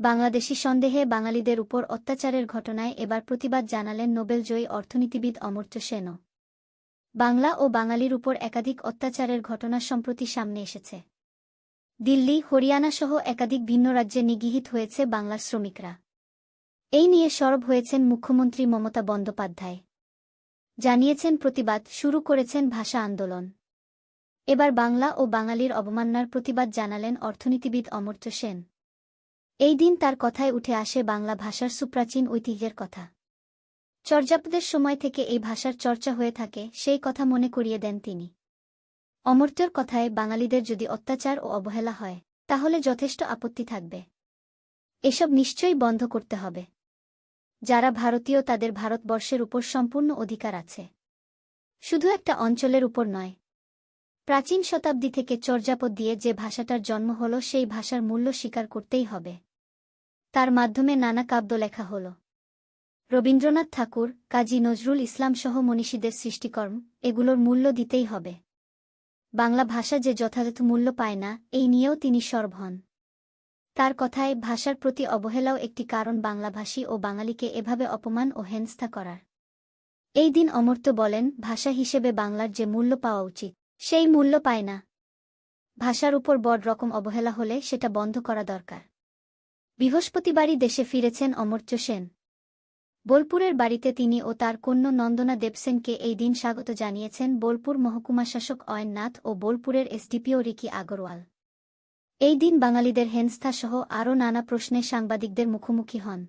বাংলাদেশি সন্দেহে বাঙালিদের উপর অত্যাচারের ঘটনায় এবার প্রতিবাদ জানালেন নোবেলজয়ী অর্থনীতিবিদ অমর্ত্য সেনও বাংলা ও বাঙালির উপর একাধিক অত্যাচারের ঘটনা সম্প্রতি সামনে এসেছে। দিল্লি, হরিয়ানা সহ একাধিক ভিন্ন রাজ্যে নিগৃহীত হয়েছে বাংলার শ্রমিকরা। এই নিয়ে সরব হয়েছেন মুখ্যমন্ত্রী মমতা বন্দ্যোপাধ্যায়। জানিয়েছেন, প্রতিবাদ শুরু করেছেন ভাষা আন্দোলন। এবার বাংলা ও বাঙালির অবমাননার প্রতিবাদ জানালেন অর্থনীতিবিদ অমর্ত্য সেন। এই দিন তার কথায় উঠে আসে বাংলা ভাষার সুপ্রাচীন ঐতিহ্যের কথা। চর্যাপদের সময় থেকে এই ভাষার চর্চা হয়ে থাকে, সেই কথা মনে করিয়ে দেন তিনি। অমর্ত্যর কথায় বাঙালিদের যদি অত্যাচার ও অবহেলা হয়, তাহলে যথেষ্ট আপত্তি থাকবে। এসব নিশ্চয়ই বন্ধ করতে হবে। যারা ভারতীয় তাদের ভারতবর্ষের উপর সম্পূর্ণ অধিকার আছে। শুধু একটা অঞ্চলের উপর নয়। প্রাচীন শতাব্দী থেকে চর্যাপদ দিয়ে যে ভাষাটার জন্ম হল, সেই ভাষার মূল্য স্বীকার করতেই হবে। তার মাধ্যমে নানা কাব্য লেখা হল। রবীন্দ্রনাথ ঠাকুর, কাজী নজরুল ইসলাম সহ মনীষীদের সৃষ্টিকর্ম, এগুলোর মূল্য দিতেই হবে। বাংলা ভাষা যে যথাযথ মূল্য পায় না, এই নিয়েও তিনি সরব হন। তার কথায় ভাষার প্রতি অবহেলাও একটি কারণ বাংলাভাষী ও বাঙালিকে এভাবে অপমান ও হেনস্থা করার। এই দিন অমর্ত্য বলেন, ভাষা হিসেবে বাংলার যে মূল্য পাওয়া উচিত, সেই মূল্য পায় না। ভাষার উপর বড় রকম অবহেলা হলে সেটা বন্ধ করা দরকার। বৃহস্পতিবারই দেশে ফিরেছেন অমর্ত্য সেন। বোলপুরের বাড়িতে তিনি ও তার কন্যা নন্দনা দেবসেনকে এই দিন স্বাগত জানিয়েছেন বোলপুর মহকুমা শাসক অয়ননাথ ও বোলপুরের এসডিপিও রিকি আগরওয়াল। এই দিন বাঙালিদের হেনস্থাসহ আরও নানা প্রশ্নে সাংবাদিকদের মুখোমুখি হন।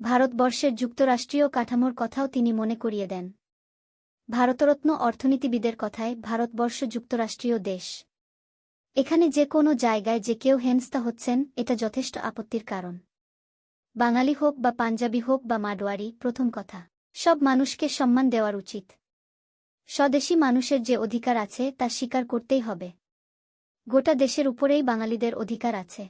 ভারতবর্ষের যুক্তরাষ্ট্রীয় কাঠামোর কথাও তিনি মনে করিয়ে দেন। ভারতরত্ন অর্থনীতিবিদের কথায় ভারতবর্ষ যুক্তরাষ্ট্রীয় দেশ। এখানে যে কোনো জায়গায় যে কেউ হেনস্থা হচ্ছেন, এটা যথেষ্ট আপত্তির কারণ। বাঙালি হোক বা পাঞ্জাবি হোক বা মাডোয়ারি, প্রথম কথা। সব মানুষকে সম্মান দেওয়ার উচিত। স্বদেশী মানুষের যে অধিকার আছে, তা স্বীকার করতেই হবে। গোটা দেশের উপরেই বাঙালিদের অধিকার আছে।